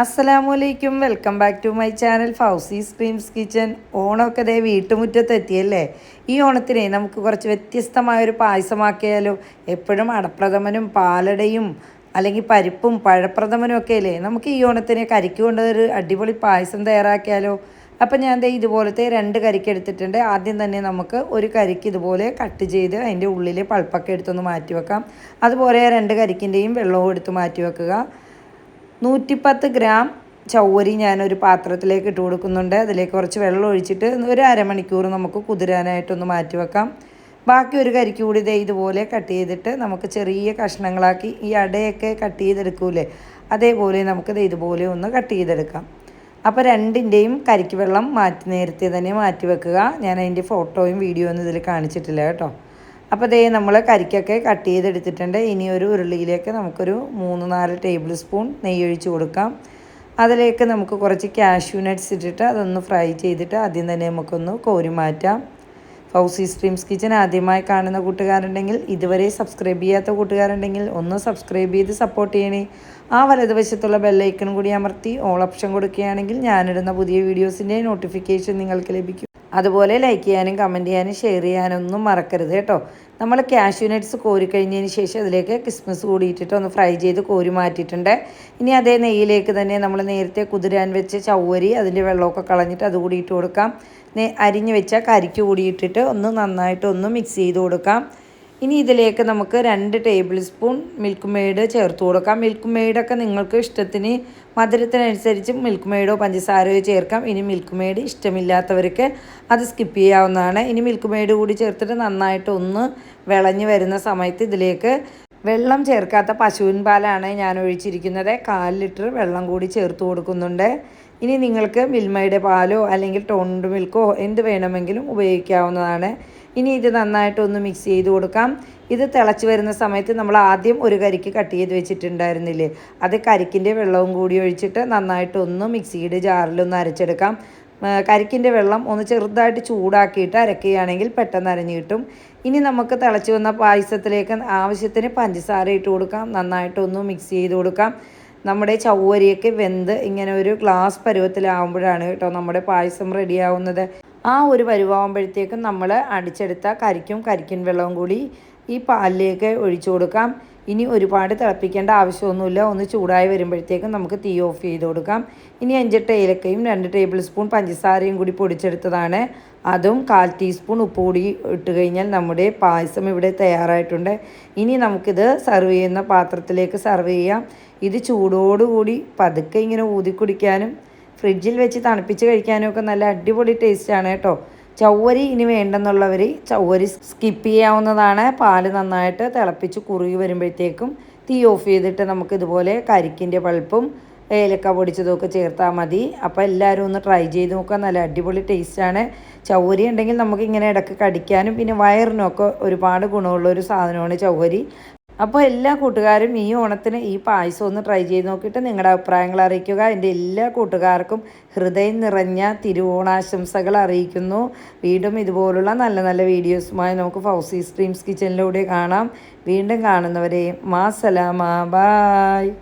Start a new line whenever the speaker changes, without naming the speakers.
അസ്സലാമലൈക്കും welcome back to my channel Fousi screams kitchen. ഓണമൊക്കെ ദേ വീട്ടുമുറ്റത്ത് എത്തിയല്ലേ ഈ ഓണത്തിനെ നമുക്ക് കുറച്ച് വ്യത്യസ്തമായൊരു പായസമാക്കിയാലോ? എപ്പോഴും അടപ്രഥമനും പാലടയും അല്ലെങ്കിൽ പരിപ്പും പഴപ്രഥമനും ഒക്കെ അല്ലേ നമുക്ക് ഈ ഓണത്തിന് കരിക്ക് കൊണ്ടൊരു അടിപൊളി പായസം തയ്യാറാക്കിയാലോ? അപ്പം ഞാൻ ദേ ഇതുപോലത്തെ രണ്ട് കരിക്ക് എടുത്തിട്ടുണ്ട്. ആദ്യം തന്നെ നമുക്ക് ഒരു കരിക്ക് ഇതുപോലെ കട്ട് ചെയ്ത് അതിന്റെ ഉള്ളിൽ പൾപ്പൊക്കെ എടുത്തൊന്ന് മാറ്റി വെക്കാം അതുപോലെ രണ്ട് കരിക്കിന്റെയും വെള്ളവും എടുത്ത് മാറ്റി വെക്കുക നൂറ്റിപ്പത്ത് ഗ്രാം ചൗവരി ഞാനൊരു പാത്രത്തിലേക്ക് ഇട്ട് കൊടുക്കുന്നുണ്ട്. അതിലേക്ക് കുറച്ച് വെള്ളം ഒഴിച്ചിട്ട് ഒരു അരമണിക്കൂർ നമുക്ക് കുതിരാനായിട്ടൊന്ന് മാറ്റി വെക്കാം. ബാക്കി ഒരു കരിക്ക് കൂടി ഇതേ ഇതുപോലെ കട്ട് ചെയ്തിട്ട് നമുക്ക് ചെറിയ കഷ്ണങ്ങളാക്കി ഈ അടയൊക്കെ കട്ട് ചെയ്തെടുക്കൂലേ? അതേപോലെ നമുക്ക് ഇതുപോലെ ഒന്ന് കട്ട് ചെയ്തെടുക്കാം. അപ്പോൾ രണ്ടിന്റെയും കരിക്ക് വെള്ളം മാറ്റി നേരത്തെ തന്നെ മാറ്റി വെക്കുക. ഞാൻ അതിന്റെ ഫോട്ടോയും വീഡിയോ ഒന്നും ഇതിൽ കാണിച്ചിട്ടില്ല കേട്ടോ. അപ്പോൾ ദേ നമ്മൾ കരിക്കൊക്കെ കട്ട് ചെയ്തെടുത്തിട്ടുണ്ട്. ഇനി ഒരു ഉരുളിയിലേക്ക് നമുക്കൊരു മൂന്ന് നാല് ടേബിൾ സ്പൂൺ നെയ്യ് ഒഴിച്ച് കൊടുക്കാം. അതിലേക്ക് നമുക്ക് കുറച്ച് കാഷ്യൂ നട്ട്സ് ഇട്ടിട്ട് അതൊന്ന് ഫ്രൈ ചെയ്തിട്ട് ആദ്യം തന്നെ നമുക്കൊന്ന് കോരി മാറ്റാം. ഫൗസി സ്ട്രീംസ് കിച്ചൻ ആദ്യമായി കാണുന്ന കൂട്ടുകാരുണ്ടെങ്കിൽ ഇതുവരെ സബ്സ്ക്രൈബ് ചെയ്യാത്ത കൂട്ടുകാരുണ്ടെങ്കിൽ ഒന്ന് സബ്സ്ക്രൈബ് ചെയ്ത് സപ്പോർട്ട് ചെയ്യണേ. ആ വലതുവശത്തുള്ള ബെല്ലൈക്കൺ കൂടി അമർത്തി ഓൾ ഓപ്ഷൻ കൊടുക്കുകയാണെങ്കിൽ ഞാനിടുന്ന പുതിയ വീഡിയോസിന്റെ നോട്ടിഫിക്കേഷൻ നിങ്ങൾക്ക് ലഭിക്കും. അതുപോലെ ലൈക്ക് ചെയ്യാനും കമന്റ് ചെയ്യാനും ഷെയർ ചെയ്യാനും ഒന്നും മറക്കരുത് കേട്ടോ. നമ്മൾ കാഷ്യൂ നട്ട്സ് കോരി കഴിഞ്ഞതിന് ശേഷം അതിലേക്ക് ക്രിസ്മസ് കൂടി ഇട്ടിട്ട് ഒന്ന് ഫ്രൈ ചെയ്ത് കോരി മാറ്റിയിട്ടുണ്ട്. ഇനി അതേ നെയ്യിലേക്ക് തന്നെ നമ്മൾ നേരത്തെ കുതിരാൻ വെച്ച് ചവ്വരി അതിന്റെ വെള്ളമൊക്കെ കളഞ്ഞിട്ട് അത് ഇട്ട് കൊടുക്കാം. അരിഞ്ഞ് വെച്ച കരിക്ക് കൂടി ഇട്ടിട്ട് ഒന്ന് നന്നായിട്ട് ഒന്ന് മിക്സ് ചെയ്ത് കൊടുക്കാം. ഇനി ഇതിലേക്ക് നമുക്ക് രണ്ട് ടേബിൾ സ്പൂൺ മിൽക്ക് മെയ്ഡ് ചേർത്ത് കൊടുക്കാം. മിൽക്ക് മെയ്ഡൊക്കെ നിങ്ങൾക്ക് ഇഷ്ടത്തിന് മധുരത്തിനനുസരിച്ച് മിൽക്ക് മെയ്ഡോ പഞ്ചസാരയോ ചേർക്കാം. ഇനി മിൽക്ക് മെയ്ഡ് ഇഷ്ടമില്ലാത്തവർക്ക് അത് സ്കിപ്പ് ചെയ്യാവുന്നതാണ്. ഇനി മിൽക്ക് മെയ്ഡ് കൂടി ചേർത്തിട്ട് നന്നായിട്ട് ഒന്ന് വിളഞ്ഞ് വരുന്ന സമയത്ത് ഇതിലേക്ക് വെള്ളം ചേർക്കാത്ത പശുവിൻ പാലാണ് ഞാൻ ഒഴിച്ചിരിക്കുന്നത്. കാൽ ലിറ്റർ വെള്ളം കൂടി ചേർത്ത് കൊടുക്കുന്നുണ്ട്. ഇനി നിങ്ങൾക്ക് മിൽമയുടെ പാലോ അല്ലെങ്കിൽ ടോണ്ട് മിൽക്കോ എന്ത് വേണമെങ്കിലും ഉപയോഗിക്കാവുന്നതാണ്. ഇനി ഇത് നന്നായിട്ടൊന്ന് മിക്സ് ചെയ്ത് കൊടുക്കാം. ഇത് തിളച്ച് വരുന്ന സമയത്ത് നമ്മൾ ആദ്യം ഒരു കരിക്ക് കട്ട് ചെയ്ത് വെച്ചിട്ടുണ്ടായിരുന്നില്ലേ? അത് കരിക്കിന്റെ വെള്ളവും കൂടി ഒഴിച്ചിട്ട് നന്നായിട്ടൊന്ന് മിക്സിയുടെ ജാറിലൊന്ന് അരച്ചെടുക്കാം. കരിക്കിന്റെ വെള്ളം ഒന്ന് ചെറുതായിട്ട് ചൂടാക്കിയിട്ട് അരക്കുകയാണെങ്കിൽ പെട്ടെന്ന് അരഞ്ഞു കിട്ടും. ഇനി നമുക്ക് തിളച്ച് വന്ന പായസത്തിലേക്ക് ആവശ്യത്തിന് പഞ്ചസാര ഇട്ട് കൊടുക്കാം. നന്നായിട്ടൊന്ന് മിക്സ് ചെയ്ത് കൊടുക്കാം. നമ്മുടെ ചവ്വരിയൊക്കെ വെന്ത് ഇങ്ങനെ ഒരു ഗ്ലാസ് പരുവത്തിലാവുമ്പോഴാണ് കേട്ടോ നമ്മുടെ പായസം റെഡിയാവുന്നത് ആ ഒരു പരുവാകുമ്പോഴത്തേക്കും നമ്മൾ അടിച്ചെടുത്ത കരിക്കും കരിക്കിൻ വെള്ളവും കൂടി ഈ പാലിലേക്ക് ഒഴിച്ചു കൊടുക്കാം. ഇനി ഒരുപാട് തിളപ്പിക്കേണ്ട ആവശ്യമൊന്നുമില്ല. ഒന്ന് ചൂടായി വരുമ്പോഴത്തേക്കും നമുക്ക് തീ ഓഫ് ചെയ്ത് കൊടുക്കാം. ഇനി അഞ്ചെട്ട് ഏലക്കയും രണ്ട് ടേബിൾ സ്പൂൺ പഞ്ചസാരയും കൂടി പൊടിച്ചെടുത്തതാണ്. അതും കാൽ ടീസ്പൂൺ ഉപ്പ് കൂടി ഇട്ട് കഴിഞ്ഞാൽ നമ്മുടെ പായസം ഇവിടെ തയ്യാറായിട്ടുണ്ട്. ഇനി നമുക്കിത് സെർവ് ചെയ്യുന്ന പാത്രത്തിലേക്ക് സെർവ് ചെയ്യാം. ഇത് ചൂടോടുകൂടി പതുക്കെ ഇങ്ങനെ ഊതി കുടിക്കാനും ഫ്രിഡ്ജിൽ വെച്ച് തണുപ്പിച്ച് കഴിക്കാനൊക്കെ നല്ല അടിപൊളി ടേസ്റ്റാണ് കേട്ടോ. ചവ്വരി ഇനി വേണ്ടെന്നുള്ളവർ ചവ്വരി സ്കിപ്പ് ചെയ്യാവുന്നതാണ്. പാൽ നന്നായിട്ട് തിളപ്പിച്ച് കുറുകി വരുമ്പോഴത്തേക്കും തീ ഓഫ് ചെയ്തിട്ട് നമുക്ക് ഇതുപോലെ കരിക്കിന്റെ പൾപ്പും ഏലക്ക പൊടിച്ചതൊക്കെ ചേർത്താൽ മതി. അപ്പോൾ എല്ലാവരും ഒന്ന് ട്രൈ ചെയ്ത് നോക്കുക. നല്ല അടിപൊളി ടേസ്റ്റാണ് ചൗരി ഉണ്ടെങ്കിൽ നമുക്ക് ഇങ്ങനെ ഇടയ്ക്ക് കടിക്കാനും പിന്നെ വയറിനൊക്കെ ഒരുപാട് ഗുണമുള്ള ഒരു സാധനമാണ് ചൗരി അപ്പോൾ എല്ലാ കൂട്ടുകാരും ഈ ഓണത്തിന് ഈ പായസം ഒന്ന് ട്രൈ ചെയ്ത് നോക്കിയിട്ട് നിങ്ങളുടെ അഭിപ്രായങ്ങൾ അറിയിക്കുക. എന്റെ എല്ലാ കൂട്ടുകാർക്കും ഹൃദയം നിറഞ്ഞ തിരുവോണാശംസകൾ അറിയിക്കുന്നു. വീണ്ടും ഇതുപോലുള്ള നല്ല നല്ല വീഡിയോസുമായി നമുക്ക് ഫൗസി സ്ട്രീംസ് കിച്ചണിലൂടെ കാണാം. വീണ്ടും കാണുന്നവരെ മാ ബായ്